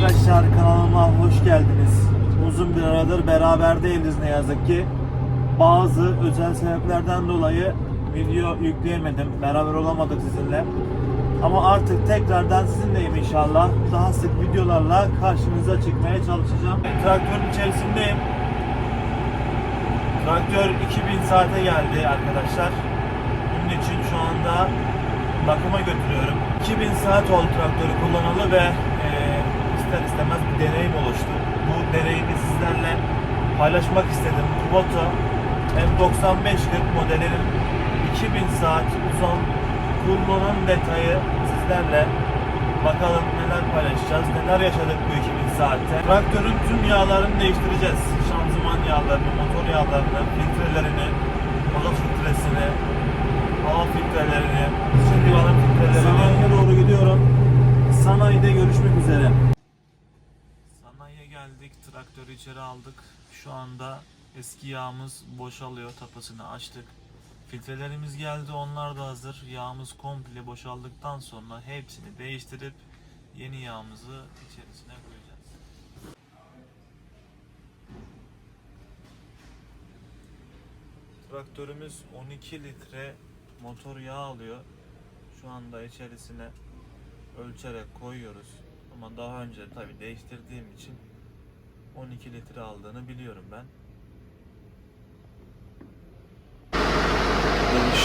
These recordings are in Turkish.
Arkadaşlar kanalıma hoş geldiniz. Uzun bir aradır beraber değiliz ne yazık ki. Bazı özel sebeplerden dolayı video yükleyemedim. Beraber olamadık sizinle. Ama artık tekrardan sizinleyim inşallah. Daha sık videolarla karşınıza çıkmaya çalışacağım. Traktörün içerisindeyim. Traktör 2000 saate geldi arkadaşlar. Bunun için şu anda bakıma götürüyorum. 2000 saat oldu traktörü kullanalı ve e, ister istemez bir deneyim oluştu. Bu deneyimi sizlerle paylaşmak istedim. Kubota M9540 modelinin 2000 saat son kullanım detayı sizlerle bakalım neler paylaşacağız, neler yaşadık bu 2000 saatte. Traktörün tüm yağlarını değiştireceğiz. Şanzıman yağlarını, motor yağlarını, filtrelerini, içeri aldık. Şu anda eski yağımız boşalıyor, tapasını açtık. Filtrelerimiz geldi, onlar da hazır. Yağımız komple boşaldıktan sonra hepsini değiştirip yeni yağımızı içerisine koyacağız. Traktörümüz 12 litre motor yağ alıyor. Şu anda içerisine ölçerek koyuyoruz. Ama daha önce tabi değiştirdiğim için 12 litre aldığını biliyorum ben.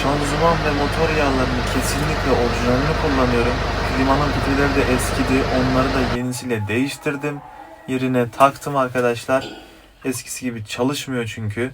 Şanzıman ve motor yağlarını kesinlikle orijinalini kullanıyorum. Klimanın filtreleri de eskidi. Onları da yenisiyle değiştirdim. Yerine taktım arkadaşlar. Eskisi gibi çalışmıyor çünkü.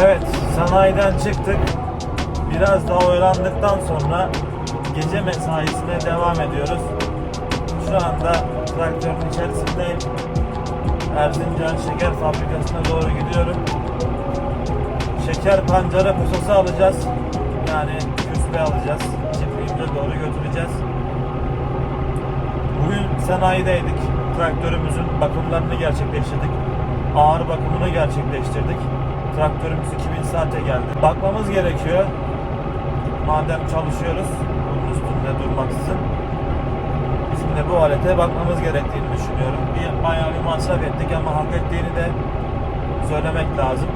Evet, sanayiden çıktık. Biraz daha oyalandıktan sonra gece mesaisine devam ediyoruz. Şu anda traktörün içerisindeyim. Erzincan Şeker Fabrikası'na doğru gidiyorum. Şeker pancara posası alacağız. Yani küspe alacağız. Çiftliğimize doğru götüreceğiz. Bugün sanayideydik. Traktörümüzün bakımlarını gerçekleştirdik. Ağır bakımını gerçekleştirdik. Traktörümüz 2000 saate geldi. Bakmamız gerekiyor. Madem çalışıyoruz, bunun üstünde durmaksızın. Bizim de bu alete bakmamız gerektiğini düşünüyorum. Bir bayağı bir masraf ettik ama hak ettiğini de söylemek lazım.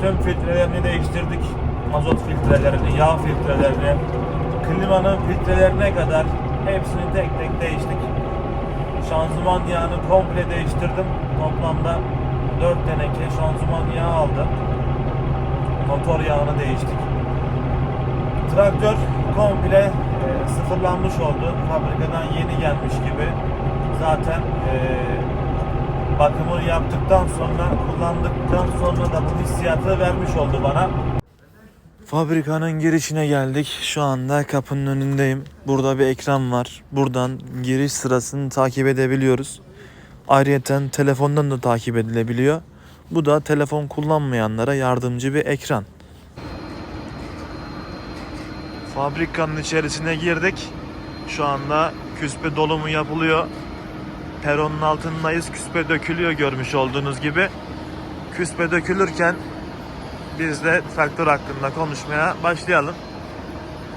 Tüm filtrelerini değiştirdik. Mazot filtrelerini, yağ filtrelerini, klimanın filtrelerine kadar hepsini tek tek değiştik. Şanzıman yağını komple değiştirdim. Toplamda 4 teneke şanzıman yağı aldım. Motor yağını değiştik. Traktör komple e, sıfırlanmış oldu. Fabrikadan yeni gelmiş gibi. Zaten e, bakımını yaptıktan sonra, kullandıktan sonra da bu hissiyatı vermiş oldu bana. Fabrikanın girişine geldik. Şu anda kapının önündeyim. Burada bir ekran var. Buradan giriş sırasını takip edebiliyoruz. Ayrıyeten telefondan da takip edilebiliyor. Bu da telefon kullanmayanlara yardımcı bir ekran. Fabrikanın içerisine girdik. Şu anda küspe dolumu yapılıyor. Peronun altındayız. Küspe dökülüyor görmüş olduğunuz gibi. Küspe dökülürken biz de traktör hakkında konuşmaya başlayalım.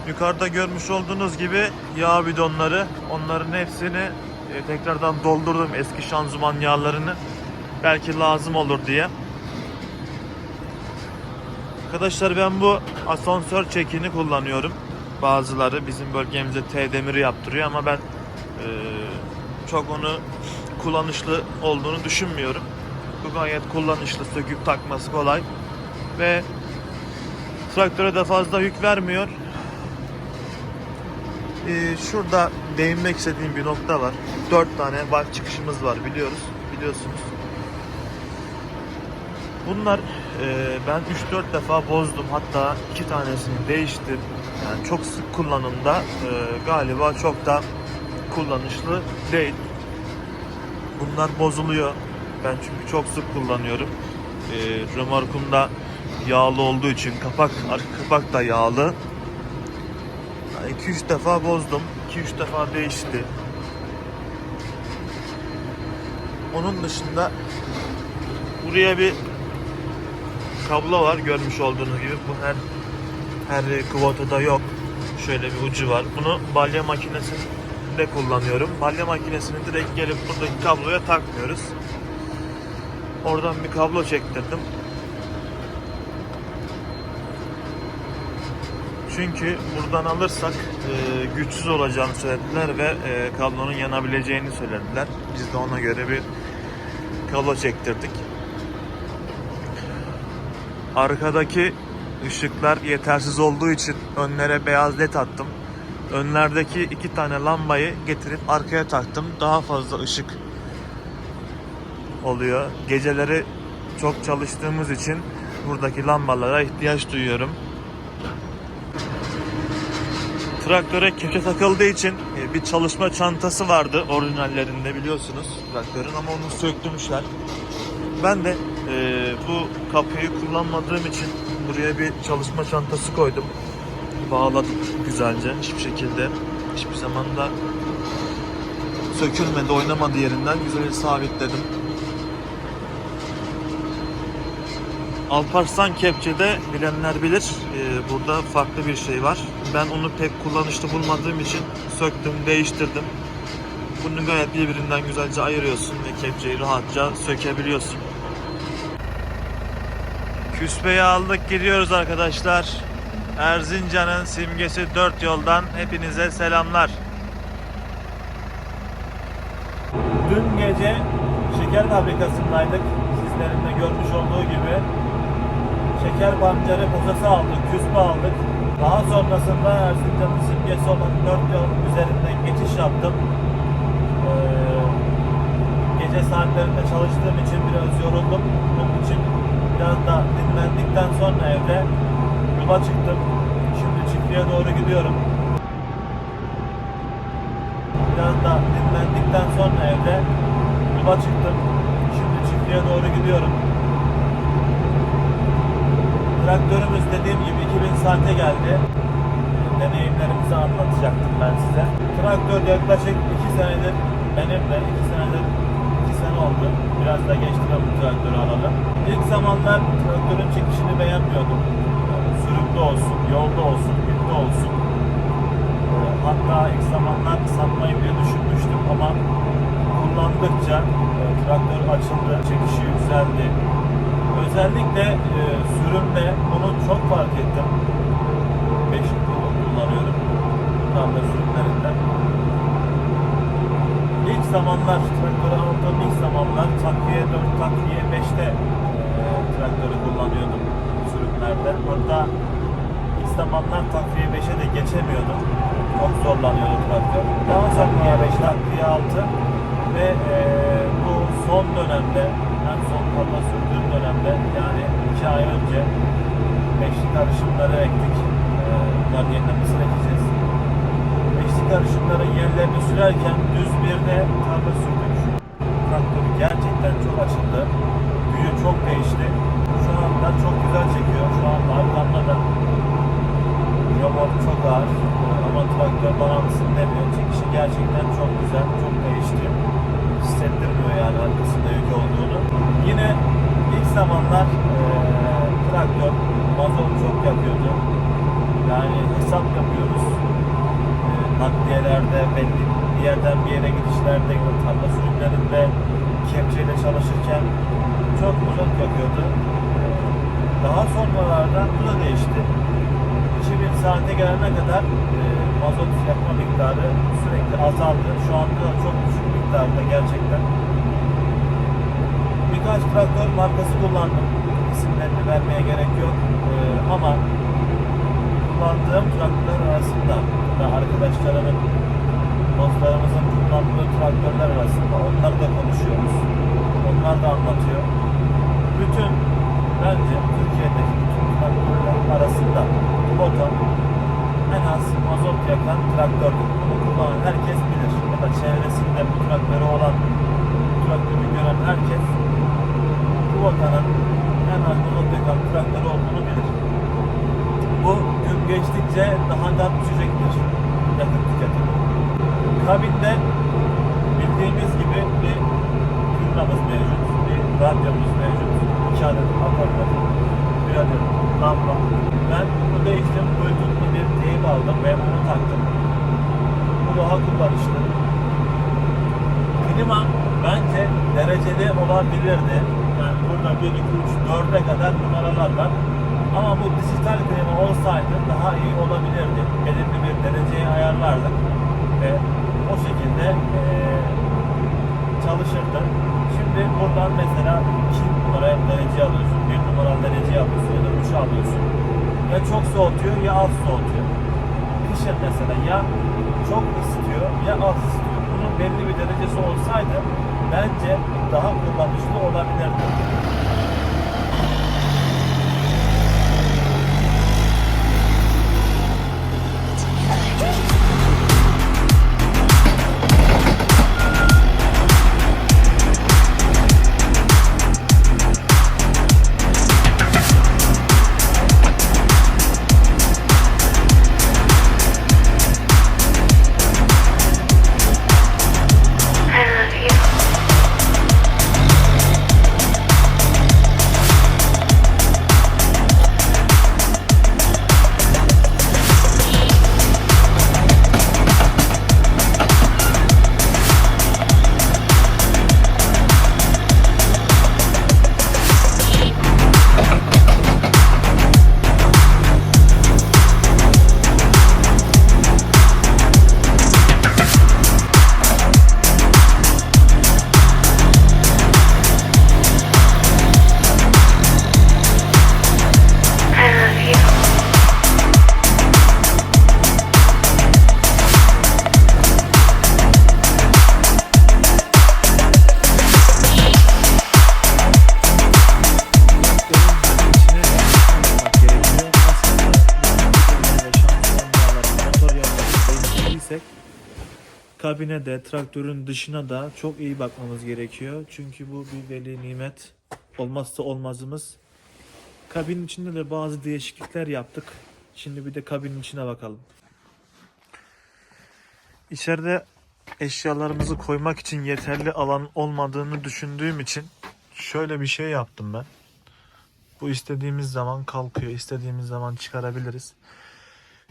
Yukarıda görmüş olduğunuz gibi yağ bidonları onların hepsini e, tekrardan doldurdum eski şanzıman yağlarını. Belki lazım olur diye. Arkadaşlar ben bu asansör çekini kullanıyorum. Bazıları bizim bölgemizde T demiri yaptırıyor ama ben e, çok onu kullanışlı olduğunu düşünmüyorum. Bu gayet kullanışlı, söküp takması kolay ve traktöre de fazla yük vermiyor. Ee, şurada değinmek istediğim bir nokta var. 4 tane valve çıkışımız var biliyoruz, biliyorsunuz. Bunlar e, ben 3-4 defa bozdum. Hatta iki tanesini değiştim. Yani çok sık kullanımda e, galiba çok da kullanışlı değil. Bunlar bozuluyor. Ben çünkü çok sık kullanıyorum. E, römorkumda yağlı olduğu için kapak arka kapak da yağlı. 2-3 defa bozdum. 2-3 defa değişti. Onun dışında buraya bir kablo var görmüş olduğunuz gibi. Bu her her kuvotada yok. Şöyle bir ucu var. Bunu balya makinesinde kullanıyorum. Balya makinesini direkt gelip buradaki kabloya takmıyoruz. Oradan bir kablo çektirdim. Çünkü buradan alırsak e, güçsüz olacağını söylediler ve e, kablonun yanabileceğini söylediler. Biz de ona göre bir kablo çektirdik. Arkadaki ışıklar yetersiz olduğu için önlere beyaz led attım. Önlerdeki iki tane lambayı getirip arkaya taktım. Daha fazla ışık oluyor. Geceleri çok çalıştığımız için buradaki lambalara ihtiyaç duyuyorum. Traktöre kepçe takıldığı için e, bir çalışma çantası vardı orijinallerinde biliyorsunuz traktörün ama onu söktürmüşler. Ben de e, bu kapıyı kullanmadığım için buraya bir çalışma çantası koydum. Bağladım güzelce hiçbir şekilde hiçbir zaman da sökülmedi oynamadı yerinden güzel sabitledim. Alparslan kepçede bilenler bilir e, burada farklı bir şey var. Ben onu pek kullanışlı bulmadığım için söktüm değiştirdim. Bunu gayet birbirinden güzelce ayırıyorsun ve kepçeyi rahatça sökebiliyorsun. Küspeyi aldık gidiyoruz arkadaşlar. Erzincan'ın simgesi dört yoldan hepinize selamlar. Dün gece şeker fabrikasındaydık. Sizlerin de görmüş olduğu gibi. Şeker pancarı posası aldık, küspe aldık. Daha sonrasında Erzincan'ın simgesi olan dört yol üzerinden geçiş yaptım. Ee, gece saatlerinde çalıştığım için biraz yoruldum. Bunun için biraz da dinlendikten sonra evde yola çıktım. Şimdi çiftliğe doğru gidiyorum. Biraz da dinlendikten sonra evde yola çıktım. Şimdi çiftliğe doğru gidiyorum. Traktörümüz dediğim gibi 2000 saate geldi. Deneyimlerimizi anlatacaktım ben size. Traktör yaklaşık 2 senedir benim de 2 senedir 2 sene oldu. Biraz da geçti bu traktörü alalı. İlk zamanlar traktörün çekişini beğenmiyordum. Sürümde olsun, yolda olsun, yükte olsun. Hatta ilk zamanlar satmayı bile düşünmüştüm ama kullandıkça e, traktör açıldı, çekişi yükseldi. Özellikle e, sürümde bunu çok fark ettim. Beşik kullanıyorum. Tarla sürümlerinde. İlk zamanlar traktörü aldığım ilk zamanlar takviye 4, takviye 5'te e, traktörü kullanıyordum sürümlerde. Hatta ilk zamanlar takviye 5'e de geçemiyordum. Çok zorlanıyordu traktör. Daha takviye 5, takviye 6 ve e, bu son dönemde tarla sürdüğüm dönemde yani 2 ay önce beşli karışımları ektik. E, bunların yerine mısır ekeceğiz. Beşli karışımların yerlerini sürerken düz bir de tarla sürdük. Traktörü gerçekten çok açıldı. Gücü çok değişti. Şu anda çok güzel çekiyor. Şu anda arkamda da robot çok ağır. Ama traktör bana mısın demiyor. Çekişi gerçekten çok güzel. Çok değişti. Hissettirmiyor yani arkasında yük olduğunu. Yine ilk zamanlar eee traktör mazot çok yapıyordu. Yani hesap yapıyoruz. Eee, nakliyelerde belli bir yerden bir yere gidişlerde tarla sürümlerinde kepçeyle çalışırken çok uzak yapıyordu. Daha sonralarda bu da değişti. 2000 saate gelene kadar e, mazot yakma miktarı sürekli azaldı. Şu anda da çok düşük miktarda gerçekten. birkaç traktör markası kullandım. İsimlerini vermeye gerek yok. Ee, ama kullandığım traktörler arasında ve arkadaşlarımın, dostlarımızın kullandığı traktörler arasında onları da konuşuyoruz. Onlar da anlatıyor. Bütün bence Türkiye'deki bütün traktörler arasında Kubota en az mazot yakan traktördür. Bunu kullanan herkes bilir. Da çevresinde bu traktörü olan, bu traktörü gören herkes Kubota'nın en az mazot yakan traktör olduğunu bilir. Bu gün geçtikçe daha da düşecektir yakıt tüketimi. Kabinde bildiğimiz gibi bir kürnamız mevcut, bir radyomuz mevcut, iki adet aparatör, bir adet lamba. Ben bunu değiştim, Bluetooth'lu bir teyip aldım ve bunu taktım. Bu daha kullanışlı. Klima bence dereceli olabilirdi. Yani burada 1, 2, 3, 4'e kadar numaralar var. Ama bu dijital klima olsaydı daha iyi olabilirdi. Belirli bir dereceyi ayarlardık ve o şekilde eee çalışırdı. Şimdi buradan mesela 2 numaraya derece alıyorsun, 1 numaralı derece alıyorsun ya da 3 alıyorsun. Ya çok soğutuyor ya az soğutuyor. Kışın mesela ya çok ısıtıyor ya az ısıtıyor. Belli bir derecesi olsaydı bence daha kullanışlı olabilirdi. Kabine de traktörün dışına da çok iyi bakmamız gerekiyor. Çünkü bu bir veli nimet olmazsa olmazımız. Kabinin içinde de bazı değişiklikler yaptık. Şimdi bir de kabinin içine bakalım. İçeride eşyalarımızı koymak için yeterli alan olmadığını düşündüğüm için şöyle bir şey yaptım ben. Bu istediğimiz zaman kalkıyor, istediğimiz zaman çıkarabiliriz.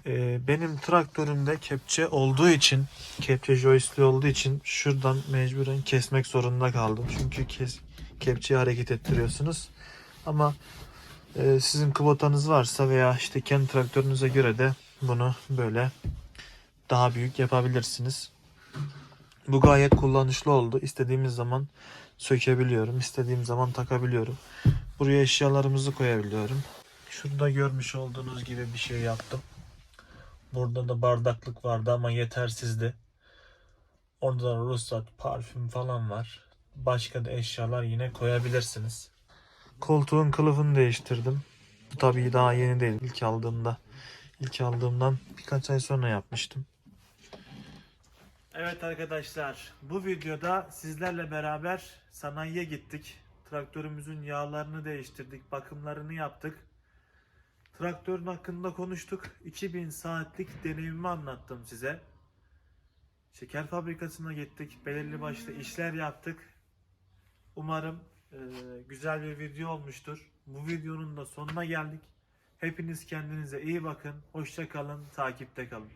Ee, benim traktörümde kepçe olduğu için, kepçe joystick olduğu için şuradan mecburen kesmek zorunda kaldım. Çünkü kes, kepçeyi hareket ettiriyorsunuz. Ama e, sizin kvotanız varsa veya işte kendi traktörünüze göre de bunu böyle daha büyük yapabilirsiniz. Bu gayet kullanışlı oldu. İstediğimiz zaman sökebiliyorum, istediğim zaman takabiliyorum. Buraya eşyalarımızı koyabiliyorum. Şurada görmüş olduğunuz gibi bir şey yaptım. Burada da bardaklık vardı ama yetersizdi. Orada da ruhsat, parfüm falan var. Başka da eşyalar yine koyabilirsiniz. Koltuğun kılıfını değiştirdim. Bu tabii daha yeni değil. İlk aldığımda. İlk aldığımdan birkaç ay sonra yapmıştım. Evet arkadaşlar, bu videoda sizlerle beraber sanayiye gittik. Traktörümüzün yağlarını değiştirdik, bakımlarını yaptık. Traktörün hakkında konuştuk. 2000 saatlik deneyimimi anlattım size. Şeker fabrikasına gittik, belirli başlı işler yaptık. Umarım e, güzel bir video olmuştur. Bu videonun da sonuna geldik. Hepiniz kendinize iyi bakın. Hoşça kalın, takipte kalın.